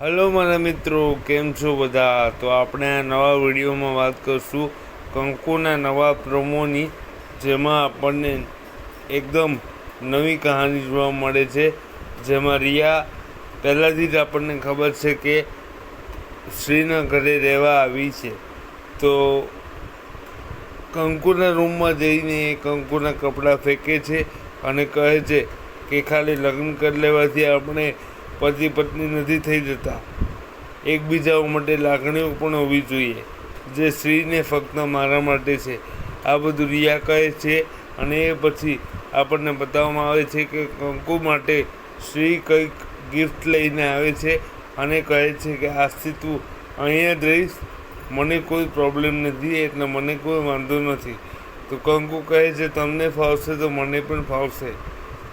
Hello મારા મિત્રો. કેમ છો બધા? તો આપણે આ નવા વિડીયોમાં વાત કરશું કંકુના નવા પ્રોમોની, જેમાં આપણને એકદમ નવી કહાની જોવા મળે છે. જેમાં રિયા, પહેલાંથી જ આપણને ખબર છે કે શ્રીના ઘરે રહેવા આવી છે. તો કંકુના રૂમમાં જઈને એ કંકુના કપડાં ફેંકે છે અને કહે છે કે ખાલી લગ્ન કરી લેવાથી આપણે પતિ પત્ની નથી થઈ જતા. એકબીજા માટે લાગણીઓ પણ હોવી જોઈએ. જે સ્ત્રીને ફક્ત મારા માટે છે. આ બધું રિયા કહે છે અને એ પછી આપણને બતાવવામાં આવે છે કે કંકુ માટે શ્રી કંઈક ગિફ્ટ લઈને આવે છે અને કહે છે કે આજથી તું અહીંયા જ રહીશ. મને કોઈ પ્રોબ્લેમ નથી, એટલે મને કોઈ વાંધો નથી. તો કંકુ કહે છે, તમને ફાવશે તો મને પણ ફાવશે.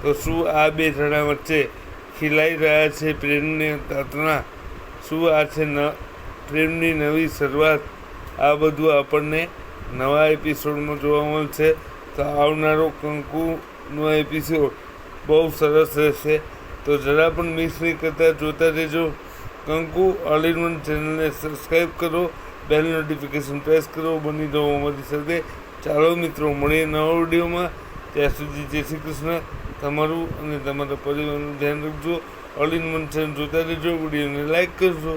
તો શું આ બે જણા વચ્ચે ખીલાઈ રહ્યા છે પ્રેમની તાતણા. શું આ છે ન? પ્રેમની નવી શરૂઆત. આ બધું આપણને નવા એપિસોડમાં જોવા મળશે. તો આવનારો કંકુનો એપિસોડ બહુ સરસ રહેશે. તો જરા પણ મિસ નહીં કરતા જોતા રહેજો. કંકુ ઓલ ઇન વન ચેનલને સબસ્ક્રાઈબ કરો. બેલ નોટિફિકેશન પ્રેસ કરો. બની રહો અમારી સાથે. ચાલો મિત્રો, મળીએ નવા વિડીયોમાં ત્યાં સુધી જય શ્રી કૃષ્ણ. તમારું અને તમારા પરિવારનું ધ્યાન રાખજો. વન ચેનલ જોતા રહેજો. વિડીયોને લાઈક કરજો.